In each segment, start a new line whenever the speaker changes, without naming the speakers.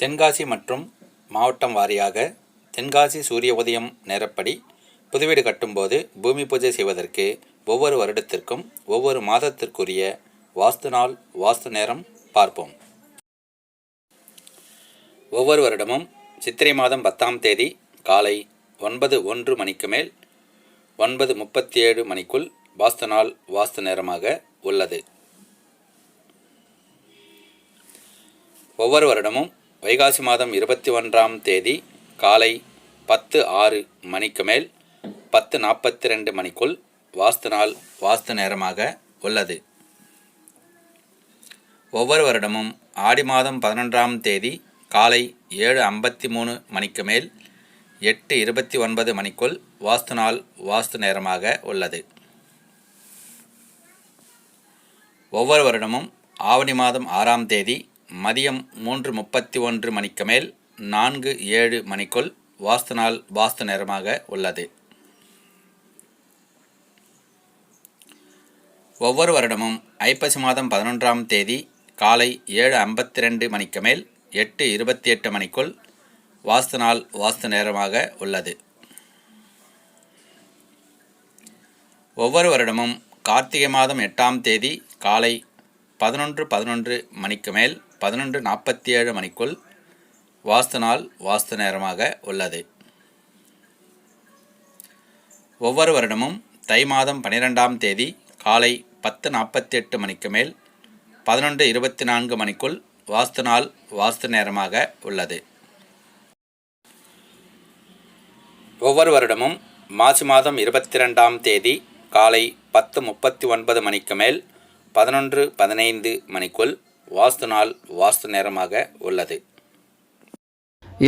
தென்காசி மற்றும் மாவட்டம் வாரியாக தென்காசி சூரிய உதயம் நேரப்படி புதுவீடு கட்டும்போது பூமி பூஜை செய்வதற்கு ஒவ்வொரு வருடத்திற்கும் ஒவ்வொரு மாதத்திற்குரிய வாஸ்து நாள் வாஸ்து நேரம் பார்ப்போம். ஒவ்வொரு வருடமும் சித்திரை மாதம் பத்தாம் தேதி காலை ஒன்பது ஒன்று மணிக்கு மேல் ஒன்பது முப்பத்தி ஏழு மணிக்குள் வாஸ்து நாள் வாஸ்து நேரமாக உள்ளது. ஒவ்வொரு வருடமும் வைகாசி மாதம் இருபத்தி ஒன்றாம் தேதி காலை பத்து ஆறு மணிக்கு மேல் பத்து நாற்பத்தி ரெண்டு மணிக்குள் வாஸ்து நாள் வாஸ்து நேரமாக உள்ளது. ஒவ்வொரு வருடமும் ஆடி மாதம் பதினொன்றாம் தேதி காலை ஏழு ஐம்பத்தி மூணு மணிக்கு மேல் எட்டு இருபத்தி ஒன்பது மணிக்குள் வாஸ்து நாள் வாஸ்து நேரமாக உள்ளது. ஒவ்வொரு வருடமும் ஆவணி மாதம் ஆறாம் தேதி மதியம் மூன்று முப்பத்தி ஒன்று மணிக்கு மேல் நான்கு ஏழு மணிக்குள் வாஸ்து நாள் வாஸ்து நேரமாக உள்ளது. ஒவ்வொரு வருடமும் ஐப்பசி மாதம் பதினொன்றாம் தேதி காலை ஏழு ஐம்பத்தி ரெண்டு மணிக்கு மேல் எட்டு இருபத்தி எட்டு மணிக்குள் வாஸ்து நாள் வாஸ்து நேரமாக உள்ளது. ஒவ்வொரு வருடமும் கார்த்திகை மாதம் எட்டாம் தேதி காலை பதினொன்று பதினொன்று மணிக்கு மேல் பதினொன்று நாற்பத்தி ஏழு மணிக்குள் வாஸ்து நாள் வாஸ்து நேரமாக உள்ளது. ஒவ்வொரு வருடமும் தை மாதம் பன்னிரெண்டாம் தேதி காலை பத்து நாற்பத்தி எட்டு மணிக்கு மேல் பதினொன்று இருபத்தி நான்கு மணிக்குள் வாஸ்து நாள் வாஸ்து நேரமாக உள்ளது. ஒவ்வொரு வருடமும் மார்ச் மாதம் இருபத்தி ரெண்டாம் தேதி காலை பத்து முப்பத்தி ஒன்பது மணிக்கு மேல் பதினொன்று பதினைந்து மணிக்குள் வாஸ்து நாள் வாஸ்து நேரமாக உள்ளது.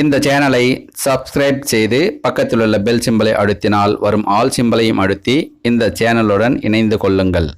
இந்த சேனலை சப்ஸ்கிரைப் செய்து பக்கத்தில் உள்ள பெல் சிம்பலை அழுத்தினால் வரும் ஆல் சிம்பலையும் அழுத்தி இந்த சேனலுடன் இணைந்து கொள்ளுங்கள்.